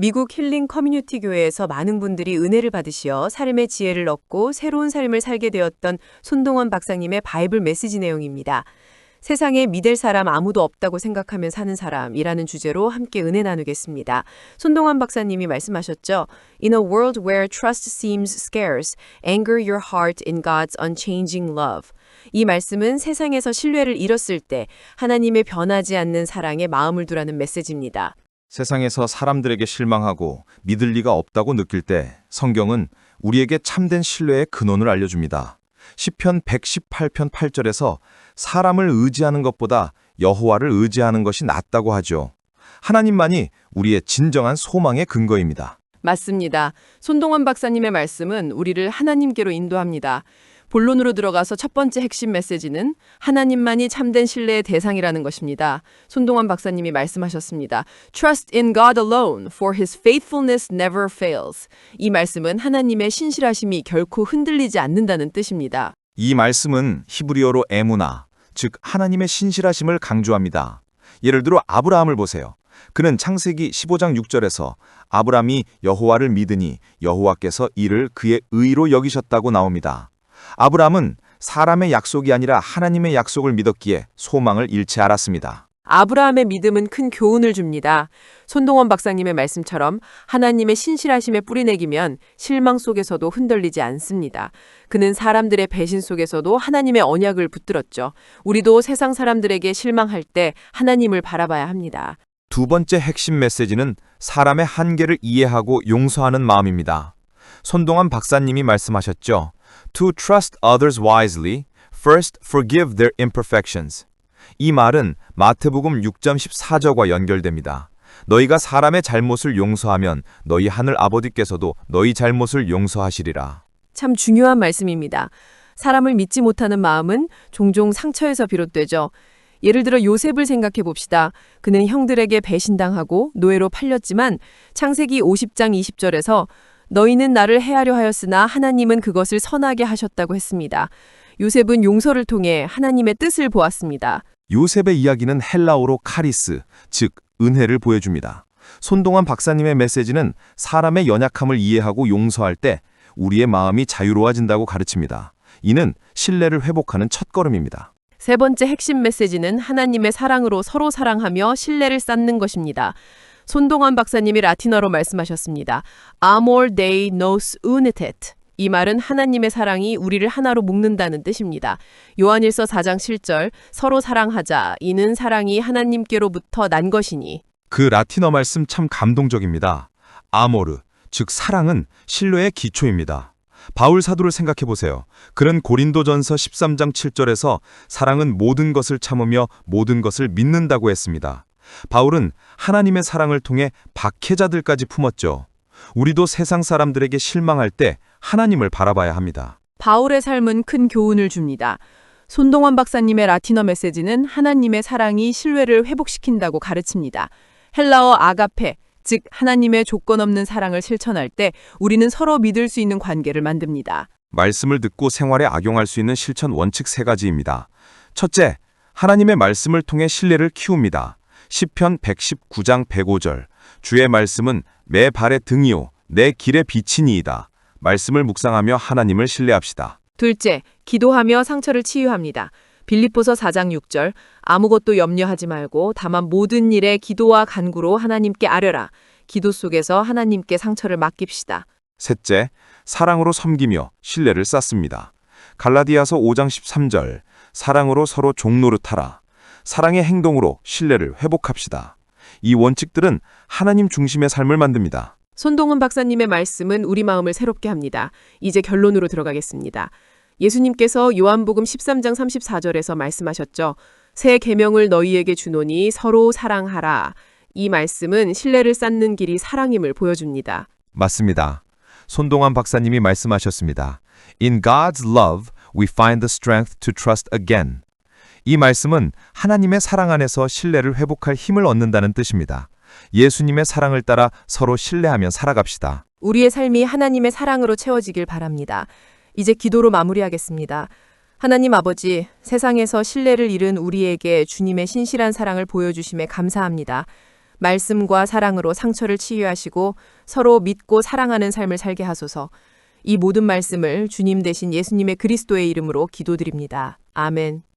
미국 힐링 커뮤니티 교회에서 많은 분들이 은혜를 받으시어 삶의 지혜를 얻고 새로운 삶을 살게 되었던 손동원 박사님의 바이블 메시지 내용입니다. 세상에 믿을 사람 아무도 없다고 생각하면 사는 사람이라는 주제로 함께 은혜 나누겠습니다. 손동원 박사님이 말씀하셨죠. In a world where trust seems scarce, anchor your heart in God's unchanging love. 이 말씀은 세상에서 신뢰를 잃었을 때 하나님의 변하지 않는 사랑에 마음을 두라는 메시지입니다. 세상에서 사람들에게 실망하고 믿을 리가 없다고 느낄 때 성경은 우리에게 참된 신뢰의 근원을 알려줍니다. 시편 118편 8절에서 사람을 의지하는 것보다 여호와를 의지하는 것이 낫다고 하죠. 하나님만이 우리의 진정한 소망의 근거입니다. 맞습니다. 손동원 박사님의 말씀은 우리를 하나님께로 인도합니다. 본론으로 들어가서 첫 번째 핵심 메시지는 하나님만이 참된 신뢰의 대상이라는 것입니다. 손동원 박사님이 말씀하셨습니다. Trust in God alone, for his faithfulness never fails. 이 말씀은 하나님의 신실하심이 결코 흔들리지 않는다는 뜻입니다. 이 말씀은 히브리어로 에무나, 즉 하나님의 신실하심을 강조합니다. 예를 들어 아브라함을 보세요. 그는 창세기 15장 6절에서 아브라함이 여호와를 믿으니 여호와께서 이를 그의 의로 여기셨다고 나옵니다. 아브라함은 사람의 약속이 아니라 하나님의 약속을 믿었기에 소망을 잃지 않았습니다. 아브라함의 믿음은 큰 교훈을 줍니다. 손동원 박사님의 말씀처럼 하나님의 신실하심에 뿌리내기면 실망 속에서도 흔들리지 않습니다. 그는 사람들의 배신 속에서도 하나님의 언약을 붙들었죠. 우리도 세상 사람들에게 실망할 때 하나님을 바라봐야 합니다. 두 번째 핵심 메시지는 사람의 한계를 이해하고 용서하는 마음입니다. 손동환 박사님이 말씀하셨죠. To trust others wisely, first forgive their imperfections. 이 말은 마태복음 6.14절과 연결됩니다. 너희가 사람의 잘못을 용서하면 너희 하늘 아버지께서도 너희 잘못을 용서하시리라. 참 중요한 말씀입니다. 사람을 믿지 못하는 마음은 종종 상처에서 비롯되죠. 예를 들어 요셉을 생각해 봅시다. 그는 형들에게 배신당하고 노예로 팔렸지만 창세기 50장 20절에서 너희는 나를 해하려 하였으나 하나님은 그것을 선하게 하셨다고 했습니다. 요셉은 용서를 통해 하나님의 뜻을 보았습니다. 요셉의 이야기는 헬라어로 카리스, 즉 은혜를 보여줍니다. 손동환 박사님의 메시지는 사람의 연약함을 이해하고 용서할 때 우리의 마음이 자유로워진다고 가르칩니다. 이는 신뢰를 회복하는 첫걸음입니다. 세 번째 핵심 메시지는 하나님의 사랑으로 서로 사랑하며 신뢰를 쌓는 것입니다. 손동환 박사님이 라틴어로 말씀하셨습니다. Amor Dei nos unitet. 이 말은 하나님의 사랑이 우리를 하나로 묶는다는 뜻입니다. 요한일서 4장 7절 서로 사랑하자 이는 사랑이 하나님께로부터 난 것이니 그 라틴어 말씀 참 감동적입니다. 아모르, 즉 사랑은 신뢰의 기초입니다. 바울 사도를 생각해 보세요. 그는 고린도전서 13장 7절에서 사랑은 모든 것을 참으며 모든 것을 믿는다고 했습니다. 바울은 하나님의 사랑을 통해 박해자들까지 품었죠. 우리도 세상 사람들에게 실망할 때 하나님을 바라봐야 합니다. 바울의 삶은 큰 교훈을 줍니다. 손동원 박사님의 라틴어 메시지는 하나님의 사랑이 신뢰를 회복시킨다고 가르칩니다. 헬라어 아가페, 즉 하나님의 조건 없는 사랑을 실천할 때 우리는 서로 믿을 수 있는 관계를 만듭니다. 말씀을 듣고 생활에 악용할 수 있는 실천 원칙 세 가지입니다. 첫째, 하나님의 말씀을 통해 신뢰를 키웁니다. 시편 119장 105절. 주의 말씀은 내 발의 등이요 내 길의 빛이니이다. 말씀을 묵상하며 하나님을 신뢰합시다. 둘째, 기도하며 상처를 치유합니다. 빌립보서 4장 6절 아무것도 염려하지 말고 다만 모든 일에 기도와 간구로 하나님께 아뢰라. 기도 속에서 하나님께 상처를 맡깁시다. 셋째, 사랑으로 섬기며 신뢰를 쌓습니다. 갈라디아서 5장 13절 사랑으로 서로 종노릇하라. 사랑의 행동으로 신뢰를 회복합시다. 이 원칙들은 하나님 중심의 삶을 만듭니다. 손동은 박사님의 말씀은 우리 마음을 새롭게 합니다. 이제 결론으로 들어가겠습니다. 예수님께서 요한복음 13장 34절에서 말씀하셨죠. 새 계명을 너희에게 주노니 서로 사랑하라. 이 말씀은 신뢰를 쌓는 길이 사랑임을 보여줍니다. 맞습니다. 손동환 박사님이 말씀하셨습니다. In God's love, we find the strength to trust again. 이 말씀은 하나님의 사랑 안에서 신뢰를 회복할 힘을 얻는다는 뜻입니다. 예수님의 사랑을 따라 서로 신뢰하며 살아갑시다. 우리의 삶이 하나님의 사랑으로 채워지길 바랍니다. 이제 기도로 마무리하겠습니다. 하나님 아버지, 세상에서 신뢰를 잃은 우리에게 주님의 신실한 사랑을 보여주심에 감사합니다. 말씀과 사랑으로 상처를 치유하시고 서로 믿고 사랑하는 삶을 살게 하소서. 이 모든 말씀을 주님 대신 예수님의 그리스도의 이름으로 기도드립니다. 아멘.